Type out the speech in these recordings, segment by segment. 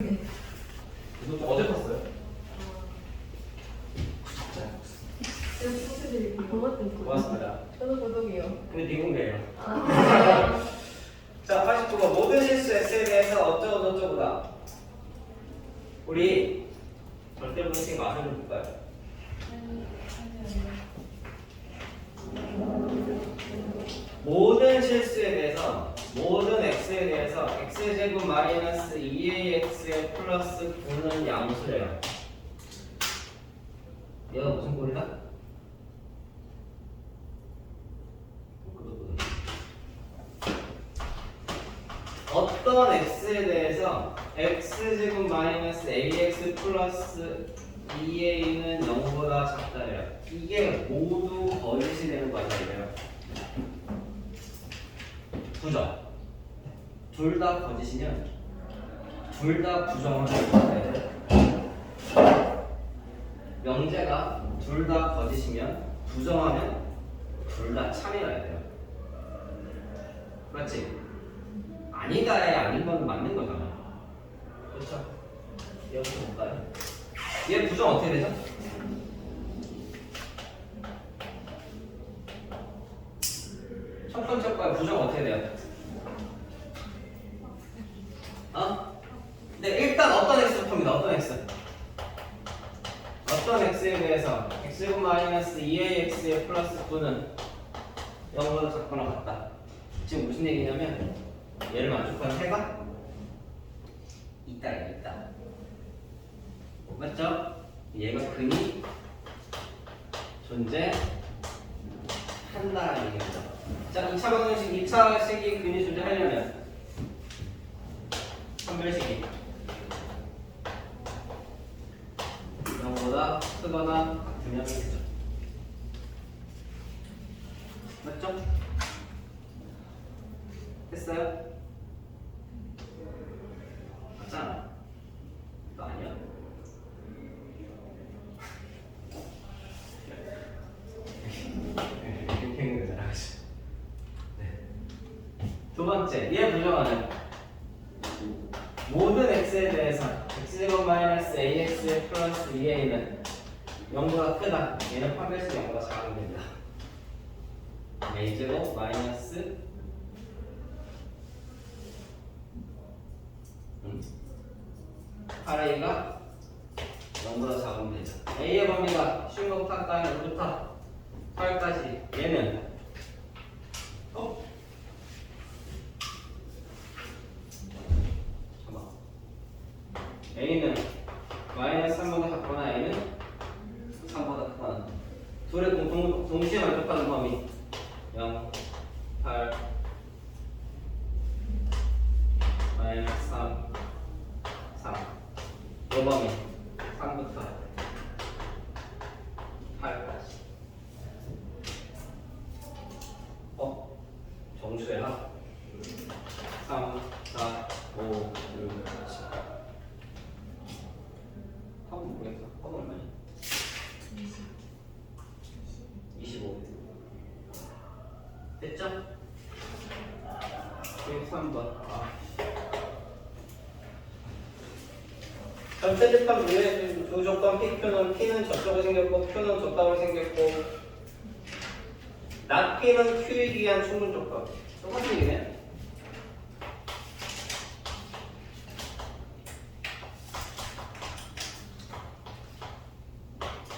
이거 어제 봤어요? 고맙습니다. 저도 고독이요. 근데 미공개예요. 아, 자, 89번 모든 실수 X에 대해서 어쩌고 저쩌고다. 우리 절대 분식 맛을 좀 볼까요? 모든 실수에 대해서 모든 x에 대해서 x제곱 마이너스 2ax의 플러스 9는 양수래요. 얘가 무슨 꼴이다? 어떤 x에 대해서 x제곱 마이너스 ax 플러스 2a는 0보다 작다래요. 이게 모두 거짓이 되는 이래요. 부정. 둘 다 거짓이면 둘 다 부정을 해야 돼. 명제가 둘 다 거짓이면 부정하면 둘 다 참이라야 돼요. 맞지? 아니다에 아닌 건 맞는 거잖아. 그렇죠? 여기서 볼까요? 얘 부정 어떻게 되죠? 첫 번째 거에 부정 어떻게 돼요? 어? 네, 일단 어떤 x부터입니다. 어떤 x? 어떤 x에 대해서 x제곱 마이너스 2ax의 플러스 9는 0보다 작거나 같다. 지금 무슨 얘기냐면 얘를 만족하는 해가 있다 있다. 맞죠? 얘가 근이 존재한다라는 얘기입니다. 자, 2차 방정식 2차 식이 근이 존재하려면 선별식이 0 보다 크거나 같으면 되죠. 맞죠? 됐어요? 맞잖아. 너 아니야? 네. 두 번째, 얘 부정하는 모든 x에 대해서 x제곱 마이너스 ax 플러스 2a는 0보다 크다. 얘는 판별식 0보다 작으면 됩니다. a제곱 마이너스 음. 8a가 0보다 작으면 되죠. a의 범위가 쉬운 것부터 할까요? 1부터 8까지 얘는 어? 잠깐만 a는 마이너스 3보다 작거나 a는 3보다 크거나 둘의 공통 동시에 만족하는 범위. 0, 8 마이너스 3 3 요범위. 3부터 8까지 어? 정수의 합 3, 4, 5, 6, 7 합은 모르겠어 합은 얼마냐? 25 됐죠? 103번 아. 전체 집합 위에 두 조건 P 표는 P는 저쪽으로 생겼고 Q는 저쪽으로 생겼고 not P는 Q이기 위한 충분 조건 똑같은 얘기네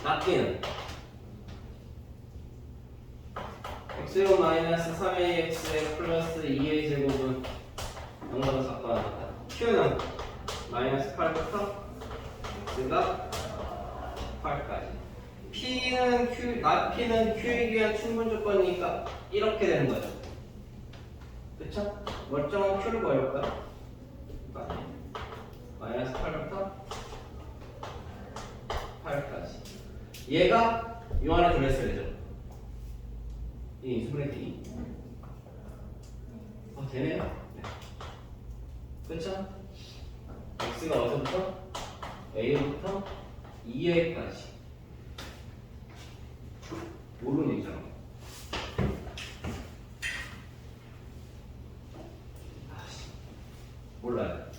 not P는 x 마이너스 3ax 플러스 2a 제곱은 0보다 작거나 같다. Q는 마이너스 8부터 x가 8까지. P는 Q, 나 P는 Q이기 위한 충분 조건이니까 이렇게 되는 거죠. 그쵸? 멀쩡한 Q를 구해볼까요? 마이너스 8부터 8까지. 얘가 요 안에 들어있어야 되죠 이 인수분해끼리 어 되네요 네. 그쵸? x가 어디서부터? a부터 2a까지 모르는 얘기잖아 몰라요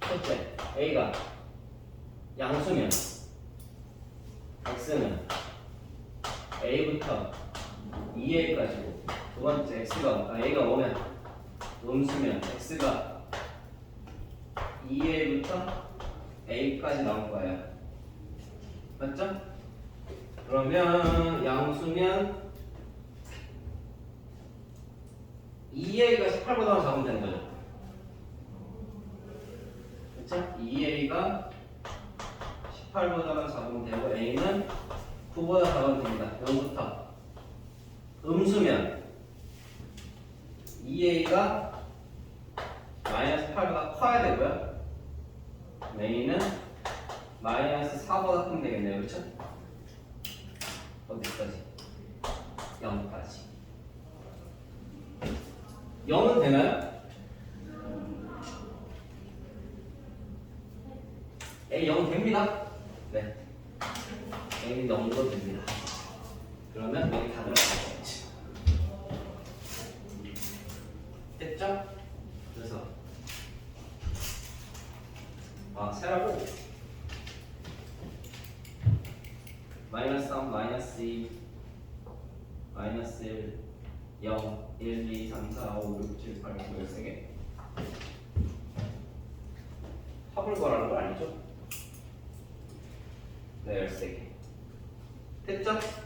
첫째, A가 양수면 X는 A부터 2A까지고 두 번째 X가 아, A가 오면 음수면 X가 2A부터 A까지 나올 거예요. 맞죠? 그러면 양수면 2A가 18보다 작으면 되는 거죠. 그렇죠? 2A가 18보다 작으면 되고 A는 9보다 작으면 됩니다. 0부터 음수면 2A가 마이너스 8보다 커야 되고요. A는 마이너스 4보다 크면 되겠네요. 그렇죠? 어디까지? 0까지. 0은 되나요? A 0 됩니다. 네. A 0도 됩니다. 그러면 여기 다 들어가겠지. 됐죠? 그래서 아 세라고 마이너스 3, 마이너스 2, 마이너스 1, 0, 1, 2, 3, 4, 5, 6, 7, 8, 9, 13개 합을 구하라는 거 아니죠? 네, 13개 됐죠?